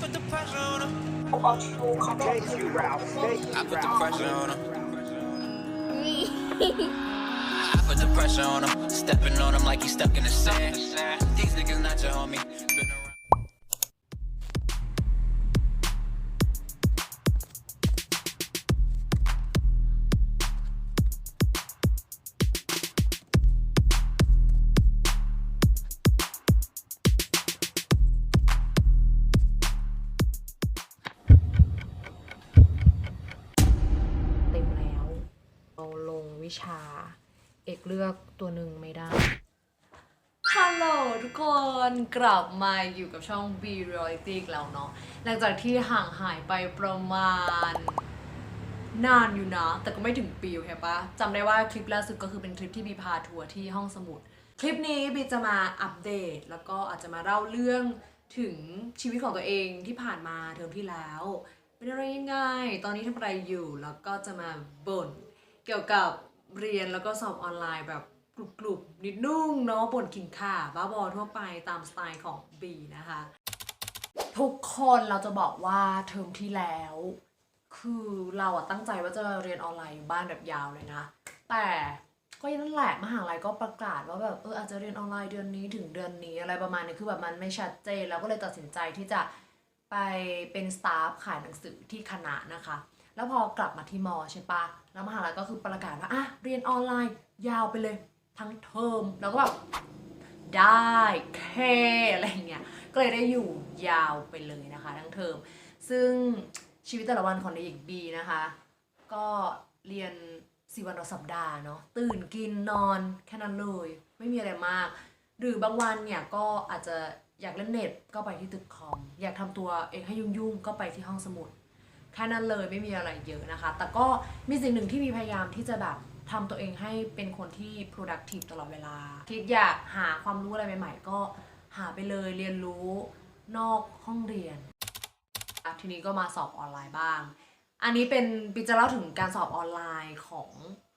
put the pressure on him. Thank you, Ralph. Thank I put the pressure on him. I put the pressure on him. Stepping on him like he's stuck in the sand. These niggas not your homie. ลงวิชา เอกเลือกตัวหนึ่งไม่ได้ ฮัลโหลทุกคนกลับมาอยู่กับช่อง B Reality อีกแล้วเนาะหลังจากที่ห่างหายไปประมาณ นานอยู่นะ แต่ก็ไม่ถึงปีโอเคปะจำได้ว่าคลิปล่าสุดก็คือเป็นคลิปที่บีพาทัวร์ที่ห้องสมุด คลิปนี้บีจะมาอัปเดต แล้วก็อาจจะมาเล่าเรื่องถึงชีวิตของตัวเองที่ผ่านมาเทอมที่แล้ว เป็นอะไรยังไง ตอนนี้ทำอะไรอยู่ แล้วก็จะมาบ่น เกี่ยวกับเรียนแล้วก็สอบออนไลน์แบบกรุบๆนิดนุ่งเนาะบ่นขิงข่าบ้าบอทั่วไปตามสไตล์ของบีนะคะ ทุกคนเราจะบอกว่าเทอมที่แล้ว คือเราอะตั้งใจว่าจะเรียนออนไลน์อยู่บ้านแบบยาวเลยนะ แต่ก็ยังนั่นแหละมหาลัยก็ประกาศว่าแบบเอออาจจะเรียนออนไลน์เดือนนี้ถึงเดือนนี้อะไรประมาณนี้คือแบบมันไม่ชัดเจนแล้วก็เลยตัดสินใจที่จะไปเป็นสตาฟขายหนังสือที่คณะนะคะ แล้วพอกลับมาที่มอใช่ปะแล้วมหาลัยก็คือประกาศว่าอะเรียนออนไลน์ยาวไปเลยทั้งเทอมแล้วก็แบบได้แค่อะไรเงี้ยก็เลยได้อยู่ยาวไปเลยนะคะทั้งเทอมซึ่งชีวิตแต่ละวันของเด็กบีนะคะ ก็เรียนสี่วันต่อสัปดาห์เนาะตื่นกินนอนแค่นั้นเลยไม่มีอะไรมาก หรือบางวันเนี่ยก็อาจจะอยากเล่นเน็ตก็ไปที่ตึกคอม อยากทำตัวเองให้ยุ่งๆ ก็ไปที่ห้องสมุด แค่นั้นเลยไม่มีอะไรเยอะนะคะ แต่ก็มีสิ่งหนึ่งที่มีพยายามที่จะแบบทำตัวเองให้เป็นคนที่ productive ตลอดเวลา คิดอยากหาความรู้อะไรใหม่ ๆ ก็หาไปเลยเรียนรู้นอกห้องเรียน ทีนี้ก็มาสอบออนไลน์บ้าง อันนี้เป็นปิจะเล่าถึงการสอบออนไลน์ของ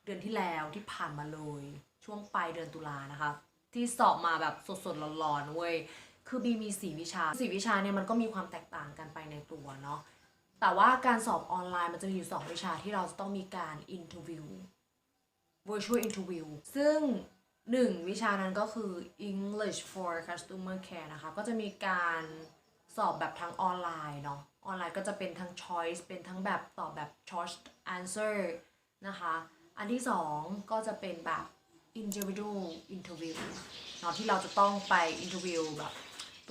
เดือนที่แล้วที่ผ่านมาเลย ช่วงปลายเดือนตุลานะคะ ที่สอบมาแบบสดๆร้อนๆเว้ย คือบีมีสี่วิชาสี่วิชาเนี่ยมันก็มีความแตกต่างกันไปในตัวเนาะ แต่ว่าการสอบออนไลน์มันจะมีอยู่ 2 วิชาที่เราจะต้องมีการ interview virtual interview ซึ่ง1วิชานั้นก็คือ English for Customer Care นะคะ ก็จะมีการสอบแบบทั้งออนไลน์เนาะ ออนไลน์ก็จะเป็นทั้ง choice เป็นทั้งแบบตอบแบบ choice answer นะคะ อันที่2ก็จะเป็นแบบ individual interview เนาะที่เราจะต้องไป interview แบบ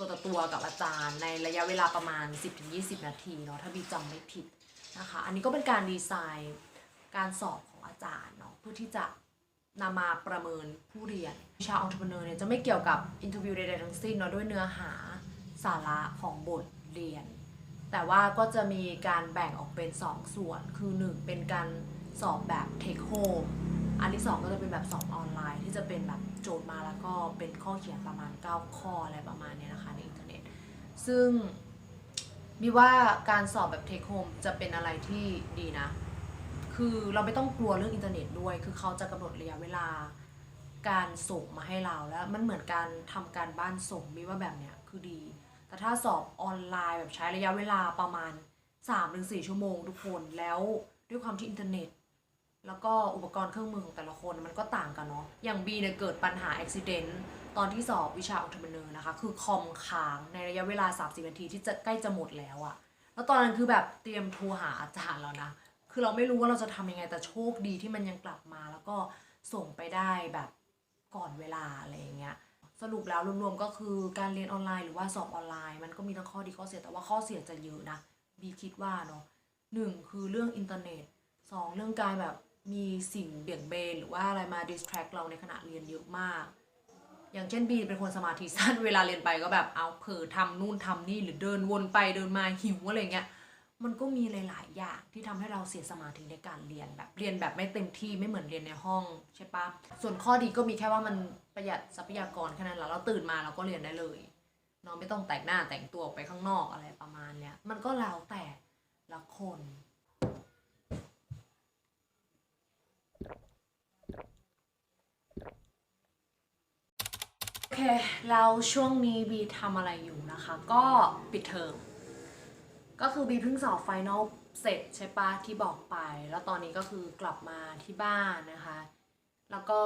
ตัวต่อตัวกับอาจารย์ในระยะเวลาประมาณ 10-20 นาทีเนาะถ้าบีจำไม่ผิดนะคะ อันนี้ก็เป็นการดีไซน์การสอบของอาจารย์เนาะเพื่อที่จะนำมาประเมินผู้เรียนวิชา entrepreneur เนี่ยจะไม่เกี่ยวกับ interview ใดๆทั้งสิ้นเนาะด้วยเนื้อหาสาระของบทเรียน แต่ว่าก็จะมีการแบ่งออกเป็น 2 ส่วน คือ 1 เป็นการสอบแบบ take home อันที่ 2 ก็จะเป็นแบบสอบออนไลน์ ที่จะเป็นแบบโจทย์มาแล้วก็เป็นข้อเขียนประมาณ 9 ข้ออะไรประมาณเนี้ยนะคะในอินเทอร์เน็ต ซึ่งมีว่าการสอบแบบ take home จะเป็นอะไรที่ดีนะ คือเราไม่ต้องกลัวเรื่องอินเทอร์เน็ตด้วย คือเขาจะกำหนดระยะเวลาการส่งมาให้เราแล้วมันเหมือนการทำการบ้านส่งมีว่าแบบเนี้ยคือดี แต่ถ้าสอบออนไลน์แบบใช้ระยะเวลาประมาณ 3-4 ชั่วโมงทุกคนแล้วด้วยความที่อินเทอร์เน็ต แล้วก็อุปกรณ์เครื่องมือของแต่ละคนมันก็ต่างกันเนาะ อย่างบีเนี่ยเกิดปัญหาอุบิเหตุตอนที่สอบวิชาอัลเทอร์เนอร์นะคะ คือคอมค้างในระยะเวลา 30 นาทีที่จะใกล้จะหมดแล้วอะแล้วตอนนั้นคือแบบเตรียมโทรหาอาจารย์แล้วนะ คือเราไม่รู้ว่าเราจะทำยังไงแต่โชคดีที่มันยังกลับมา แล้วก็ส่งไปได้แบบก่อนเวลาอะไรอย่างเงี้ย สรุปแล้วรวมๆก็คือการเรียนออนไลน์หรือว่าสอบออนไลน์ มันก็มีทั้งข้อดีข้อเสียแต่ว่าข้อเสียจะเยอะนะบีคิดว่าเนาะหนึ่งคือเรื่องอินเทอร์เน็ตสองเรื่องการแบบ มีสิ่งเบี่ยงเบนหรือว่าอะไรมา distract เราในขณะเรียนเยอะมาก อย่างเช่นบีเป็นคนสมาธิสั้นเวลาเรียนไปก็แบบเอาเผลอทำนู่นทำนี่หรือเดินวนไปเดินมาหิวอะไรเงี้ยมันก็มีหลาย ๆ อย่างที่ทำให้เราเสียสมาธิในการเรียนแบบเรียนแบบไม่เต็มที่ไม่เหมือนเรียนในห้องใช่ปะส่วนข้อดีก็มีแค่ว่ามันประหยัดทรัพยากรแค่นั้นแหละเราตื่นมาเราก็เรียนได้เลยเน้องไม่ต้องแต่งหน้าแต่งตัวออกไปข้างนอกอะไรประมาณเนี้ยมันก็แล้วแต่ละคน เคแล้วช่วงนี้บีทำอะไรอยู่นะคะ ก็ปิดเทอมก็คือบีเพิ่งสอบไฟนอลเสร็จใช่ปะที่บอกไป แล้วตอนนี้ก็คือกลับมาที่บ้านนะคะ แล้วก็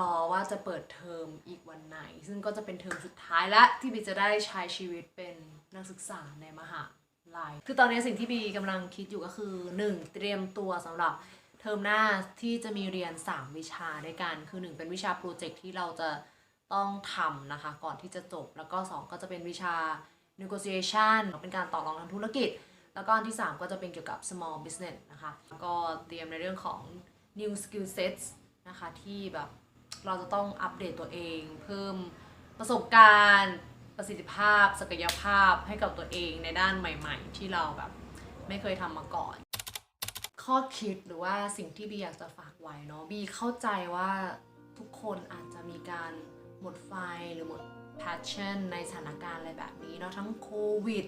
รอว่าจะเปิดเทอมอีกวันไหน ซึ่งก็จะเป็นเทอมสุดท้ายและที่บีจะได้ใช้ชีวิตเป็นนักศึกษาในมหาลัยคือตอนนี้สิ่งที่บีกำลังคิดอยู่ก็คือ 1. เตรียมตัวสำหรับเทอมหน้าที่จะมีเรียน 3 วิชาด้วยกัน คือ 1 เป็นวิชาโปรเจกต์ที่เราจะ ต้องทำนะคะ ก่อนที่จะจบ แล้วก็ 2 ก็จะเป็นวิชา negotiation เป็นการต่อรองทางธุรกิจ แล้วก็อันที่ 3 ก็จะเป็นเกี่ยวกับ small business นะคะ ก็เตรียมในเรื่องของ new skill sets นะคะที่แบบเราจะต้องอัปเดตตัวเอง เพิ่มประสบการณ์ประสิทธิภาพ ศักยภาพให้กับตัวเองในด้านใหม่ ๆ ที่เราแบบไม่เคยทำมาก่อน ข้อคิดหรือว่าสิ่งที่บีอยากจะฝากไว้เนาะบีเข้าใจว่าทุกคนอาจจะมีการ หมดไฟหรือหมด passion ในสถานการณ์อะไรแบบนี้เนาะทั้งโควิด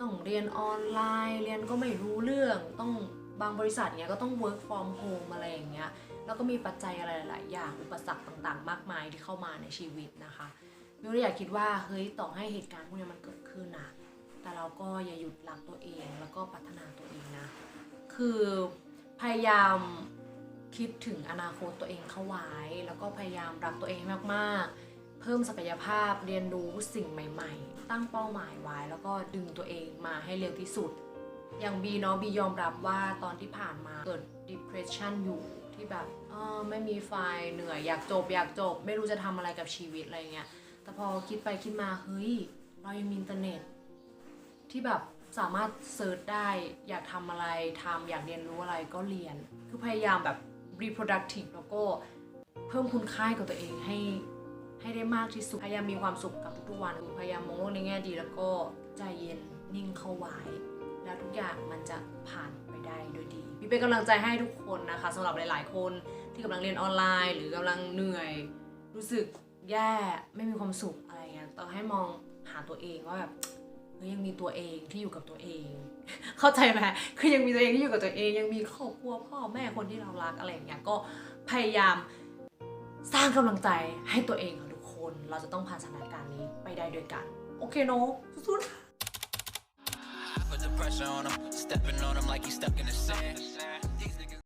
ต้องเรียนออนไลน์ เรียนก็ไม่รู้เรื่องต้องบางบริษัทเนี้ยก็ต้อง work from home อะไรอย่างเงี้ยแล้วก็มีปัจจัยอะไรหลายๆอย่างอุปสรรคต่างๆ มากมายที่เข้ามาในชีวิตนะคะมิวเลยอยากคิดว่าเฮ้ยต่อให้เหตุการณ์พวกนี้มันเกิดขึ้นนะแต่เราก็อย่าหยุดรักตัวเองแล้วก็พัฒนาตัวเองนะ คือพยายามคิดถึงอนาคตตัวเองเข้าไว้ แล้วก็พยายามรักตัวเองมากๆ เพิ่มศักยภาพเรียนรู้สิ่งใหม่ ๆ ตั้งเป้าหมายไว้ แล้วก็ดึงตัวเองมาให้เร็วที่สุด อย่างบีเนาะบียอมรับว่าตอนที่ผ่านมาเกิด depression อยู่ที่แบบเออไม่มีไฟเหนื่อยอยากจบ อยากจบ ไม่รู้จะทำอะไรกับชีวิตอะไรเงี้ยแต่พอคิดไปคิดมาเฮ้ยเรายังมีอินเทอร์เน็ต ที่แบบสามารถเซิร์ชได้อยากทำอะไรทำอยากเรียนรู้อะไรก็เรียน คือพยายามแบบ reproductive แล้วก็เพิ่มคุณค่าให้กับตัวเองให้ ให้ได้มากที่สุด พยายามมีความสุขกับทุกๆวัน พยายามมองโลกในแง่ดีแล้วก็ใจเย็นนิ่งเข้าไว้ แล้วทุกอย่างมันจะผ่านไปได้โดยดีพี่เป็นกำลังใจให้ทุกคนนะคะสำหรับหลาย ๆ คนที่กำลังเรียนออนไลน์ หรือกำลังเหนื่อย รู้สึกแย่ไม่มีความสุขอะไรเงี้ยต้องให้มองหาตัวเองว่าแบบเฮ้ยยังมีตัวเองที่อยู่กับตัวเอง เข้าใจไหมคือยังมีตัวเองที่อยู่กับตัวเอง ยังมีครอบครัวพ่อแม่คนที่เรารักอะไรอย่างเงี้ยก็พยายามสร้างกำลังใจให้ตัวเอง ค่ะทุกคนเราจะต้องผ่านสถานการณ์นี้ไปได้ด้วยกัน โอเคเนอะสู้ๆ I put the pressure on him, stepping on him like he's stuck in the sand.